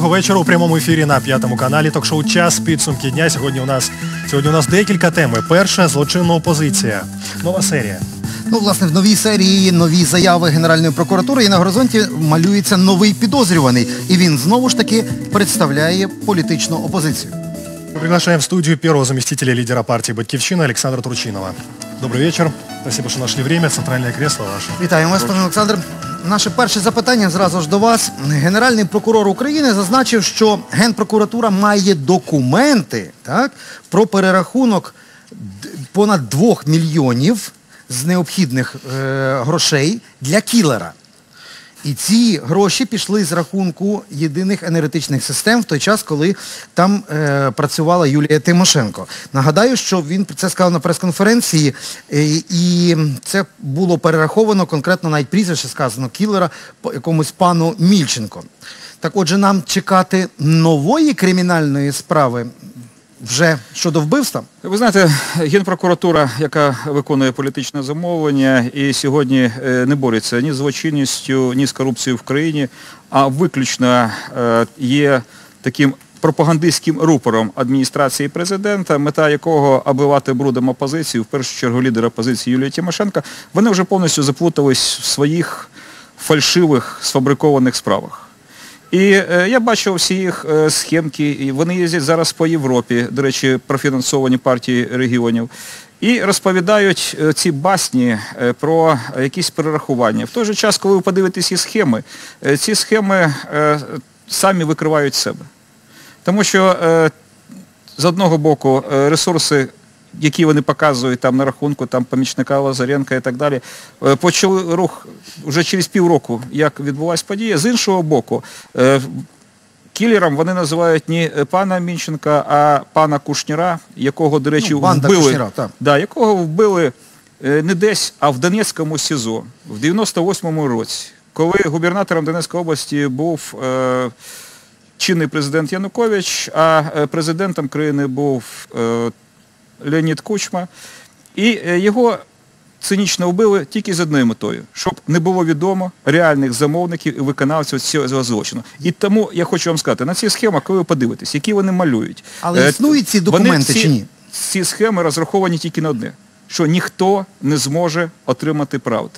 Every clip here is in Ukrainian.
Доброго вечора у прямому ефірі на п'ятому каналі. Ток-шоу Час підсумки дня. Сьогодні у нас сьогодні у нас декілька тем. Перша злочинна опозиція. Нова серія. Ну, власне, в новій серії нові заяви Генеральної прокуратури і на горизонті малюється новий підозрюваний. І він знову ж таки представляє політичну опозицію. Мы приглашаем в студию первого заместителя лидера партии «Батькивщина» Александра Турчинова. Добрый вечір. Спасибо, що нашли время. Центральне кресло ваше. Вітаємо вас, пане Олександр. Наше перше запитання зразу ж до вас. Генеральний прокурор України зазначив, що Генпрокуратура має документи про перерахунок понад 2 мільйонів з необхідних е, грошей для кілера. І ці гроші пішли з рахунку єдиних енергетичних систем в той час, коли там е, працювала Юлія Тимошенко. Нагадаю, що він це сказав на прес-конференції, е, і це було перераховано конкретно навіть прізвище сказано кілера якомусь пану Мільченко. Так отже, нам чекати нової кримінальної справи вже щодо вбивства? Ви знаєте, Генпрокуратура, яка виконує політичне замовлення і сьогодні е, не бореться ні з злочинністю, ні з корупцією в країні, а виключно е, є таким пропагандистським рупором адміністрації президента, мета якого обливати брудом опозицію, в першу чергу лідера опозиції Юлія Тимошенко, вони вже повністю заплутались в своїх фальшивих сфабрикованих справах. І е, я бачив всі їх е, схемки, вони їздять зараз по Європі, до речі, профінансовані партії регіонів, і розповідають е, ці басні про якісь перерахування. В той же час, коли ви подивитесь ці схеми, ці схеми самі викривають себе. Тому що з одного боку ресурси, які вони показують там на рахунку там помічника Лазаренка і так далі, е, почали рух вже через півроку, як відбулася подія. З іншого боку, е, кілером вони називають не пана Мінченка, а пана Кушніра, якого, до речі, Ну, банда вбили, Кушніра, так. да, якого вбили е, не десь, а в Донецькому СІЗО в 98-му році, коли губернатором Донецької області був е, чинний президент Янукович, а президентом країни був е, Леонід Кучма. І е, його цинічно вбили тільки з одною метою, щоб не було відомо реальних замовників і виконавців цього злочину. І тому я хочу вам сказати, на ці схеми, коли ви подивитесь, які вони малюють. Але е, існують ці документи чи ні? Ці схеми розраховані тільки на одне, що ніхто не зможе отримати правду.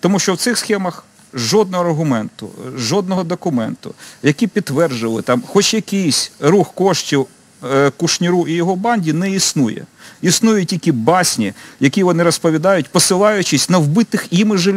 Тому що в цих схемах жодного аргументу, жодного документу, які підтверджували там хоч якийсь рух коштів е, Кушніру і його банді, не існує. Існують тільки басні, які вони розповідають, посилаючись на вбитих іми же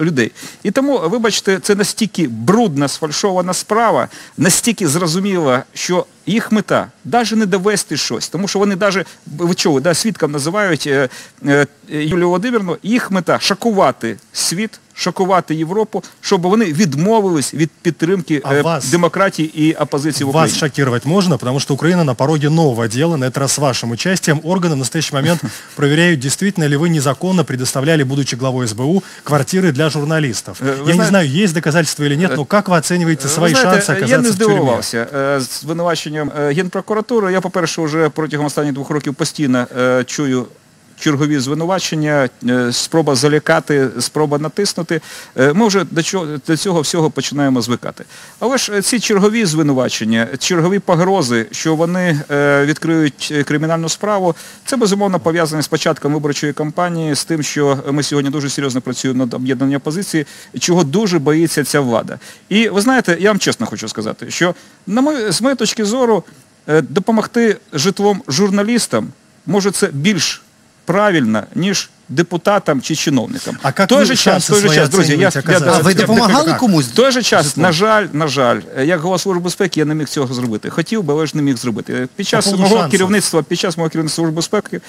людей. І тому, вибачте, це настільки брудна, сфальшована справа, настільки зрозуміла, що їх мета навіть не довести щось, тому що вони навіть, ви чули, да, свідком називають е, е, Юлію Володимирівну, їх мета шокувати світ, шокувати Європу, щоб вони відмовились від підтримки е, вас- демократії і опозиції в Україні. Вас Україні. шокировать можно, потому что Украина на пороге нового дела, на этот раз с вашим участием. Органы в настоящий момент проверяют, действительно ли вы незаконно предоставляли, будучи главой СБУ, квартиры для журналистов. Э, вы Я не знаете- знаю, есть доказательства или нет, но как вы оцениваете свои Ви знаєте, шансы я оказаться не в тюрьме? здивувався е, з звинуваченням е, Генпрокуратури. Я, по-перше, вже протягом останніх двох років постійно е, чую чергові звинувачення, е, спроба залякати, спроба натиснути. Е, Ми вже до цього всього починаємо звикати. Але ж е, ці чергові звинувачення, чергові погрози, що вони відкриють кримінальну справу, це безумовно пов'язане з початком виборчої кампанії, з тим, що ми сьогодні дуже серйозно працюємо над об'єднанням опозиції, чого дуже боїться ця влада. І ви знаєте, я вам чесно хочу сказати, що з моєї точки зору допомогти житлом журналістам може це більш правильно, ніж депутатам чи чиновникам. А як В той ви же шанси час, в той же свої час, друзі, я, оцінюєте, я, оказатися А ви Це- це- допомагали як? комусь? в той же час, Житлом? на жаль, на жаль, як голова служби безпеки, я не міг цього зробити. Хотів би, але ж не міг зробити. Під час поводу мого шансів. керівництва, під час мого керівництва служби безпеки,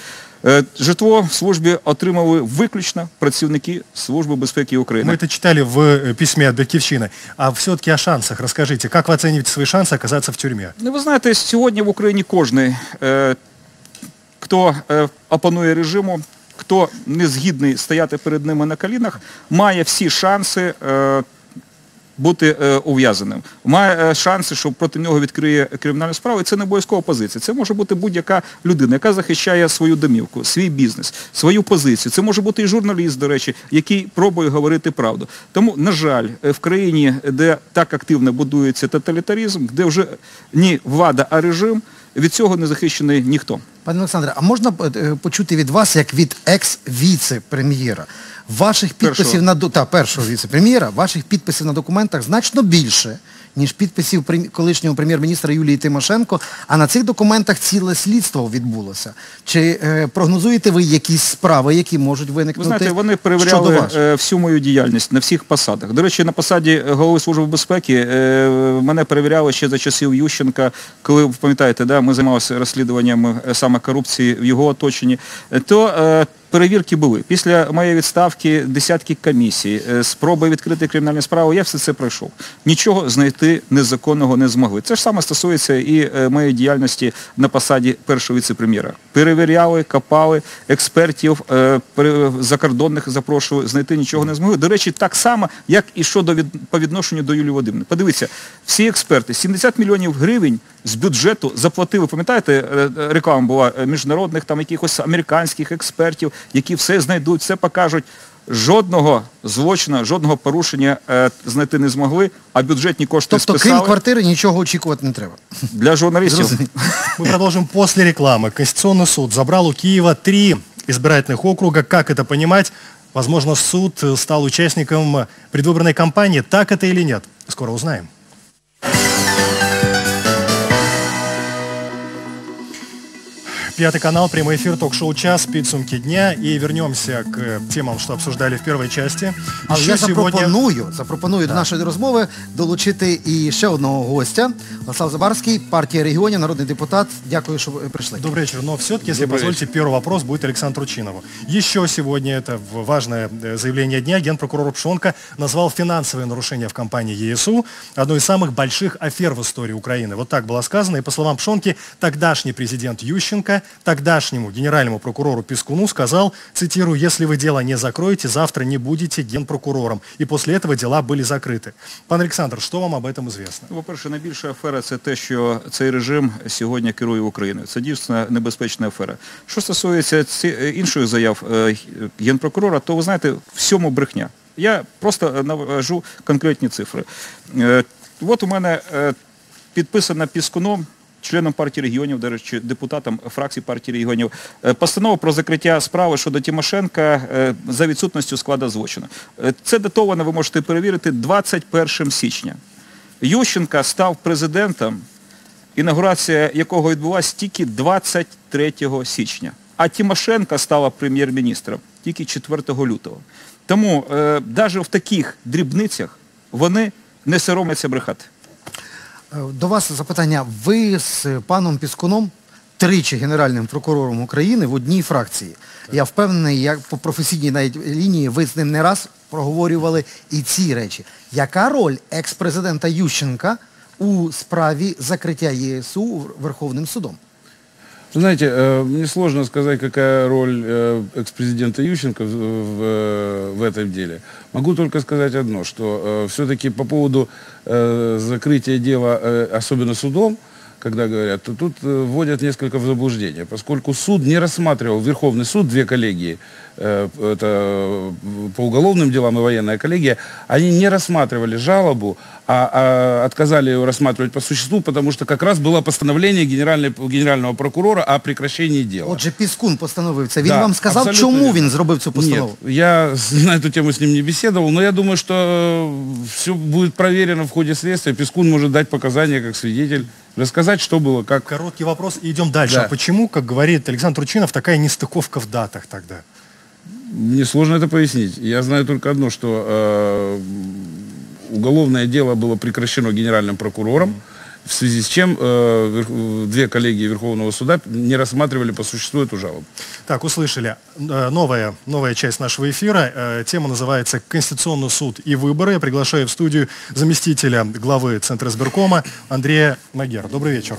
е, житло в службі отримали виключно працівники Служби безпеки України. Мы это читали в э, письме от Батькивщины. А все-таки о шансах расскажите. Как вы оцениваете свои шансы оказаться в тюрьме? Ну, ви знаєте, сьогодні в Україні кожен, е, хто е, опанує режиму, хто не згідний стояти перед ними на колінах, має всі шанси е, бути е, ув'язаним. Має шанси, що проти нього відкриє кримінальну справу, і це не обов'язкова позиція. Це може бути будь-яка людина, яка захищає свою домівку, свій бізнес, свою позицію. Це може бути і журналіст, до речі, який пробує говорити правду. Тому, на жаль, в країні, де так активно будується тоталітаризм, де вже не влада, а режим, від цього не захищений ніхто. Пане Олександре, а можна е, почути від вас, як від екс-віце-прем'єра? Ваших підписів першого. на та, першого віце-прем'єра, ваших підписів на документах значно більше, ніж підписів колишнього прем'єр-міністра Юлії Тимошенко, а на цих документах ціле слідство відбулося. Чи е, прогнозуєте ви якісь справи, які можуть Ви виникнути знаєте, вони перевіряли е, всю мою діяльність на всіх посадах. До речі, на посаді голови Служби безпеки е, мене перевіряли ще за часів Ющенка, коли, ви пам'ятаєте, да, ми займалися розслідуванням е, саме корупції в його оточенні, е, то е, перевірки були. Після моєї відставки десятки комісій, е, спроби відкрити кримінальні справи, я все це пройшов. Нічого знайти незаконного не змогли. Це ж саме стосується і е, моєї діяльності на посаді першого віце-прем'єра. Перевіряли, копали, експертів е, закордонних запрошували, знайти нічого не змогли. До речі, так само, як і щодо по відношенню до Юлії Володимирівни. Подивіться, всі експерти, 70 мільйонів гривень з бюджету заплатили, пам'ятаєте, реклама була міжнародних там якихось американських експертів, які все знайдуть, все покажуть. Жодного злочину, жодного порушення е, знайти не змогли, а бюджетні кошти Тобто, крім списали квартири, нічого очікувати не треба. для журналістів. Мы продолжим после рекламы. Конституционный суд забрал у Киева три избирательных округа. Как это понимать? Возможно, суд э, стал участником предвыборной кампании. Так это или нет? Скоро узнаем. Пятый канал, прямой эфир, ток-шоу «Час», підсумки дня. И вернемся к э, темам, что обсуждали в первой части. Але Еще я сегодня... запропоную, запропоную до нашої розмови долучити і ще одного гостя. Владислав Забарський, партія регіонів, народний депутат. Дякую, що ви прийшли. Добрый вечер. Но все-таки, если Добрый позволите, первый вопрос будет Александру Чинову. Еще сегодня это в- важное э, заявление дня. Генпрокурор Пшонка назвал финансовые нарушения в компании ЕСУ одной из самых больших афер в истории Украины. Вот так было сказано. И по словам Пшонки, тогдашний президент Ющенко тогдашнему генеральному прокурору Пескуну сказал, цитирую, «Если вы дело не закроете, завтра не будете генпрокурором». И после этого дела были закрыты. Пан Александр, что вам об этом известно? Ну, По-перше, найбільша афера це те, що цей режим сьогодні керує Україною. Це дійсно небезпечна афера. Що стосується ці, е, інших заяв е, генпрокурора, то ви знаєте, всьому брехня. Я просто е, навожу конкретні цифри. Е, От у мене е, підписана Піскуном, членом партії регіонів, до речі, депутатом фракції партії регіонів, е, постанова про закриття справи щодо Тимошенка е, за відсутністю складу злочину. Е, Це датовано, ви можете перевірити, 21 січня. Ющенка став президентом, інаугурація якого відбулася тільки 23 січня. А Тимошенко стала прем'єр-міністром тільки 4 лютого. Тому навіть в таких дрібницях вони не соромляться брехати. Е, До вас запитання. Ви з паном Піскуном, тричі генеральним прокурором України в одній фракції. Я впевнений, як по професійній навіть лінії ви з ним не раз проговорювали і ці речі. Яка роль екс-президента Ющенка у справі закриття ЄСУ Верховним судом? Знаете, э, мне сложно сказать, какая роль э, экс-президента Ющенко в, в, э, в этом деле. Могу только сказать одно, что все-таки по поводу закрытия дела, особенно судом, когда говорят, то тут вводят несколько в заблуждение, поскольку суд не рассматривал, Верховный суд, две коллегии, это э, по уголовным делам и военная коллегия, они не рассматривали жалобу, а, а отказали ее рассматривать по существу, потому что как раз было постановление генеральной, генерального прокурора о прекращении дела. Отже, Піскун постановив це. Він Да, вам сказав, абсолютно чому верно. він зробив цю постанову? Нет, я с- на эту тему с ним не беседовал, но я думаю, что все будет проверено в ходе следствия. Пескун может дать показания как свидетель, рассказать, что было, как. Короткий вопрос и идем дальше. Да. А почему, как говорит Александр Турчинов, такая нестыковка в датах тогда? Мне сложно это пояснить. Я знаю только одно, что э, уголовное дело было прекращено генеральным прокурором, в связи с чем э, две коллегии Верховного суда не рассматривали по существу эту жалобу. Так, услышали. Э, Новая, новая часть нашего эфира. Э, Тема называется «Конституционный суд и выборы». Я приглашаю в студию заместителя главы Центра избиркома Андрея Магера. Добрый вечер.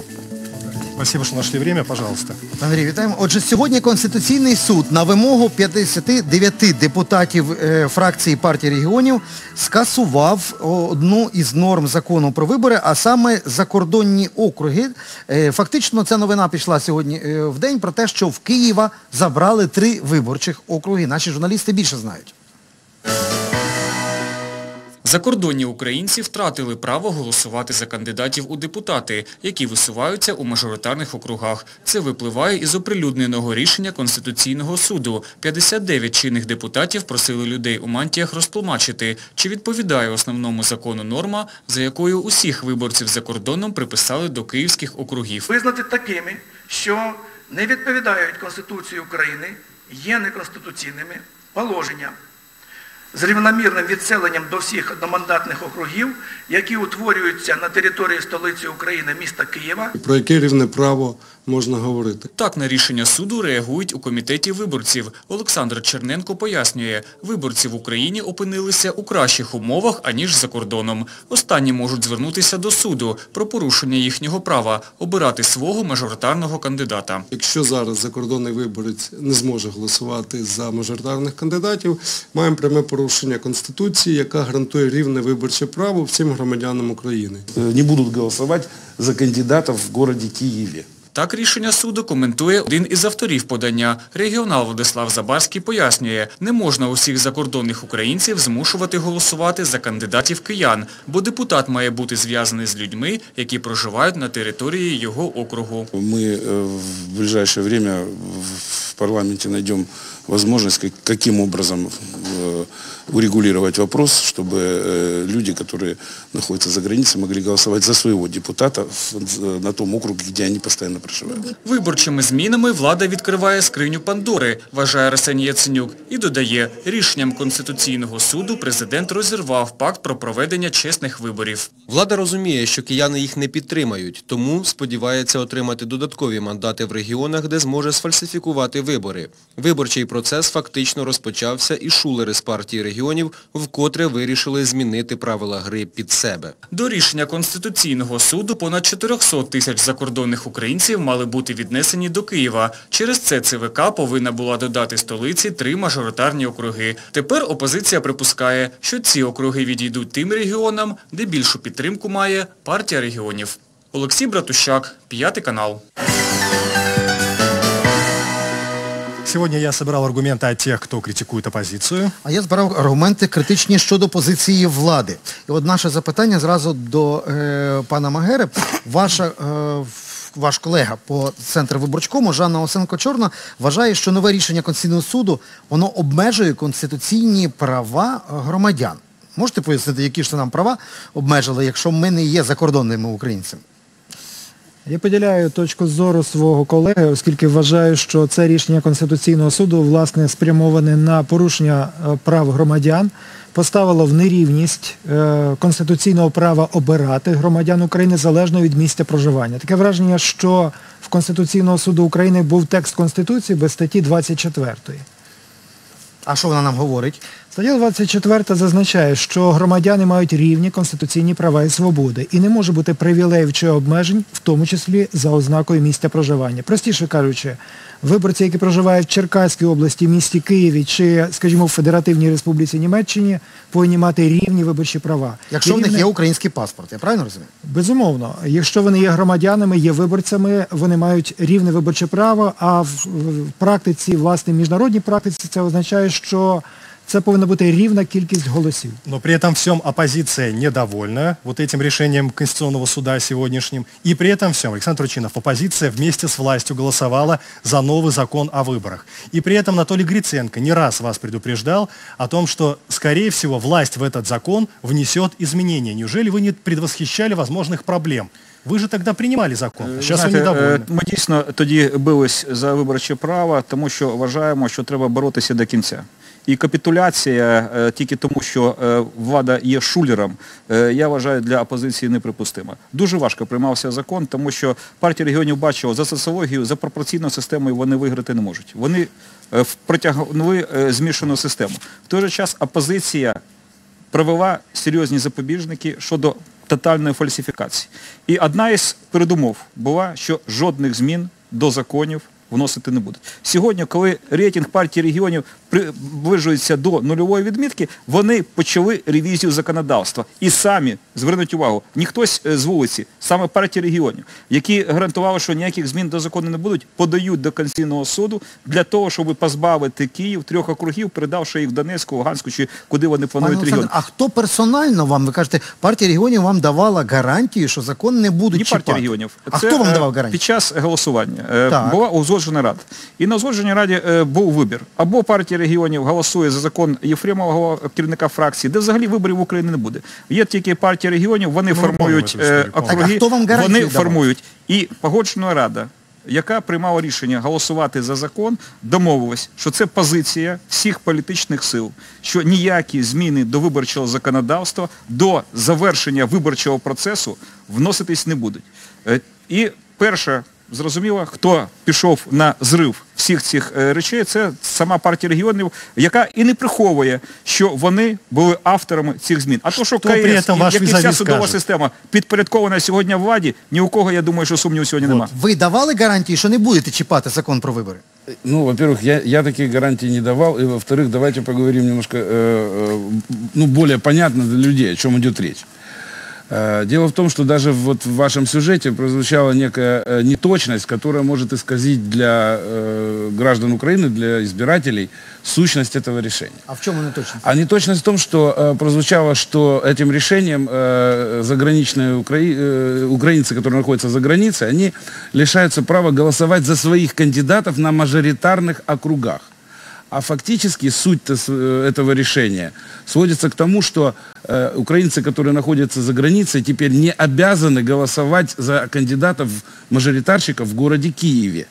Спасибо, что нашли время, пожалуйста. Андрій, вітаємо. Отже, сьогодні Конституційний суд на вимогу 59 депутатів е, фракції партії регіонів скасував одну із норм закону про вибори, а саме закордонні округи. Е, фактично, ця новина пішла сьогодні е, в день про те, що в Києва забрали три виборчих округи. Наші журналісти більше знають. Закордонні українці втратили право голосувати за кандидатів у депутати, які висуваються у мажоритарних округах. Це випливає із оприлюдненого рішення Конституційного суду. 59 чинних депутатів просили людей у мантіях розтлумачити, чи відповідає основному закону норма, за якою усіх виборців за кордоном приписали до київських округів. визнати такими, що не відповідають Конституції України, є неконституційними положення з рівномірним відселенням до всіх одномандатних округів, які утворюються на території столиці України міста Києва, Про яке рівне право можна говорити? Так на рішення суду реагують у комітеті виборців. Олександр Черненко пояснює, виборці в Україні опинилися у кращих умовах, аніж за кордоном. Останні можуть звернутися до суду про порушення їхнього права обирати свого мажоритарного кандидата. Якщо зараз закордонний виборець не зможе голосувати за мажоритарних кандидатів, маємо пряме порушення Конституції, яка гарантує рівне виборче право всім громадянам України. Э, Не будут голосовать за кандидатов в городе Киеве. Так рішення суду коментує один із авторів подання. Регіонал Владислав Забарський пояснює, не можна усіх закордонних українців змушувати голосувати за кандидатів киян, бо депутат має бути зв'язаний з людьми, які проживають на території його округу. Мы э, в ближайшее время в парламенті найдем возможность, как- каким образом э, урегулировать вопрос, чтобы э, люди, которые находятся за границей, могли голосовать за своего депутата в- на том округе, где они постоянно проживают. Виборчими змінами влада відкриває скриню Пандори, вважає Арсеній Яценюк, і додає, рішенням Конституційного суду президент розірвав пакт про проведення чесних виборів. Влада розуміє, що кияни їх не підтримають, тому сподівається отримати додаткові мандати в регіонах, де зможе сфальсифікувати вибори. Виборчий процес фактично розпочався і шулери з партії регіонів вкотре вирішили змінити правила гри під себе. До рішення Конституційного суду понад 400 тисяч закордонних українців мали бути віднесені до Києва. Через це ЦВК повинна була додати столиці три мажоритарні округи. Тепер опозиція припускає, що ці округи відійдуть тим регіонам, де більшу підтримку має партія регіонів. Олексій Братущак, п'ятий канал. Сегодня я собирал аргументы от тех, кто критикует оппозицию. А я збирав аргументи критичні щодо позиції влади. І от наше запитання зразу до е, пана Магери. Ваша, е, ваш колега по центру виборчкому Жанна Осенко-Чорна вважає, що нове рішення Конституційного суду воно обмежує конституційні права громадян. Можете пояснити, які ж це нам права обмежили, якщо ми не є закордонними українцями? Я поділяю точку зору свого колеги, оскільки вважаю, що це рішення Конституційного суду власне спрямоване на порушення е, прав громадян, поставило в нерівність е, конституційного права обирати громадян України залежно від місця проживання. Таке враження, що в Конституційного суду України був текст Конституції без статті 24. А що вона нам говорить? Стаття 24 зазначає, що громадяни мають рівні конституційні права і свободи і не може бути привілеїв чи обмежень, в тому числі за ознакою місця проживання. Простіше кажучи, виборці, які проживають в Черкаській області, місті Києві чи, скажімо, в Федеративній Республіці Німеччині, повинні мати рівні виборчі права. Якщо в них є український паспорт, я правильно розумію? Безумовно, якщо вони є громадянами, є виборцями, вони мають рівне виборче право, а в, в практиці, власне, міжнародній практиці це означає, що це повинна бути рівна кількість голосів. Но при этом всем оппозиция недовольна вот этим решением Конституционного суда сегодняшним. И при этом всем, Александр Турчинов, оппозиция вместе с властью голосовала за новый закон о выборах. И при этом Анатолий Гриценко не раз вас предупреждал о том, что, скорее всего, власть в этот закон внесет изменения. Неужели вы не предвосхищали возможных проблем? Вы же тогда принимали закон, а сейчас вы Знаєте, недовольны. е, Ми дійсно тоді бились за виборче право, тому що вважаємо, що треба боротися до кінця. І капітуляція е, тільки тому, що е, влада є шулером, е, я вважаю, для опозиції неприпустима. Дуже важко приймався закон, тому що партія регіонів бачила за соціологією, за пропорційною системою вони виграти не можуть. Вони протягнули змішану систему. В той же час опозиція провела серйозні запобіжники щодо тотальної фальсифікації. І одна із передумов була, що жодних змін до законів вносити не будуть. Сьогодні, коли рейтинг партії регіонів приближується до нульової відмітки, вони почали ревізію законодавства. І самі, звернуть увагу, не хтось е, з вулиці, саме партія регіонів, які гарантували, що ніяких змін до закону не будуть, подають до Конституційного суду для того, щоб позбавити Київ трьох округів, передавши їх в Донецьку, Луганську чи куди вони планують регіон. а хто персонально вам, ви кажете, партія регіонів вам давала гарантії, що закон не будуть чіпати? партія регіонів. А Це, хто вам е, давав гарантії? Під час голосування е, Так. була узгоджена рада. І на узгодженій раді був вибір. Або партія регіонів голосує за закон Єфремова, голова- керівника фракції, де взагалі виборів в Україні не буде. Є тільки партія регіонів, вони Ну, формують е, округи, Так, а хто вам вони формують. І погоджена рада, яка приймала рішення голосувати за закон, домовилась, що це позиція всіх політичних сил, що ніякі зміни до виборчого законодавства до завершення виборчого процесу вноситись не будуть. Е, І перше, зрозуміло, хто пішов на зрив всіх цих е, речей, це сама партія регіонів, яка і не приховує, що вони були авторами цих змін. А то, що Хто при КС, этом ваш як і вся візаві судова скаже? система підпорядкована сьогодні владі, ні у кого, я думаю, що сумніву сьогодні немає. Ви давали гарантії, що не будете чіпати закон про вибори? Ну, во-первых, я, я таких гарантий не давал, и во-вторых, давайте поговорим немножко, э, э, ну, более понятно для людей, о чем идет речь. Э, Дело в том, что даже вот в вашем сюжете прозвучала некая э, неточность, которая может исказить для э, граждан Украины, для избирателей сущность этого решения. А в чому не точно? А неточность в том, что прозвучало, что этим решением заграничные э, украинцы, которые находятся за границей, они лишаются права голосовать за своих кандидатов на мажоритарных округах. А фактически суть этого решения сводится к тому, что э, украинцы, которые находятся за границей, теперь не обязаны голосовать за кандидатов мажоритарщиков в городе Киеве.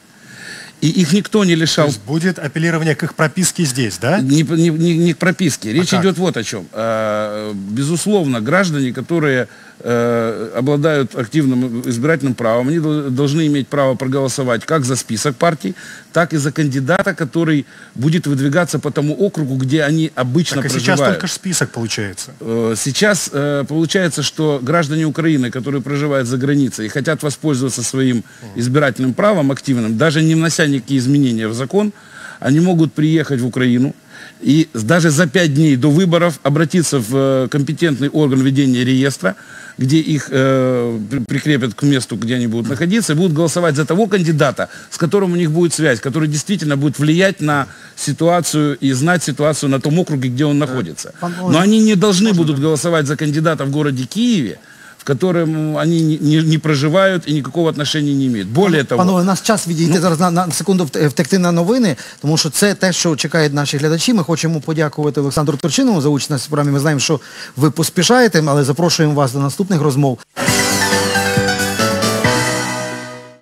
И их никто не То лишал есть будет апеллирование к их прописке здесь, да? не, не- не- не к прописке. Речь как? идет вот о чем. Э, Безусловно, граждане, которые э, обладают активным избирательным правом, они дол- должны иметь право проголосовать как за список партий, так и за кандидата, который будет выдвигаться по тому округу, где они обычно Так и сейчас только список получается. Э, Сейчас э, получается, что граждане Украины, которые проживают за границей и хотят воспользоваться своим избирательным правом активным, даже не внося никакие изменения в закон, они могут приехать в Украину и даже за пять дней до выборов обратиться в э, компетентный орган ведения реестра, где их э, при- прикрепят к месту, где они будут находиться, и будут голосовать за того кандидата, с которым у них будет связь, который действительно будет влиять на ситуацию и знать ситуацию на том округе, где он находится. Но они не должны будут голосовать за кандидата в городе Киеве, в котором они не, не- не проживают и никакого отношения не имеют. Более того, Панове, у нас час відійти зараз на, на секунду втекти на новини, тому що це те, що чекають наші глядачі. Ми хочемо подякувати Олександру Турчинову за участь в програмі. Ми знаємо, що ви поспішаєте, але запрошуємо вас до наступних розмов.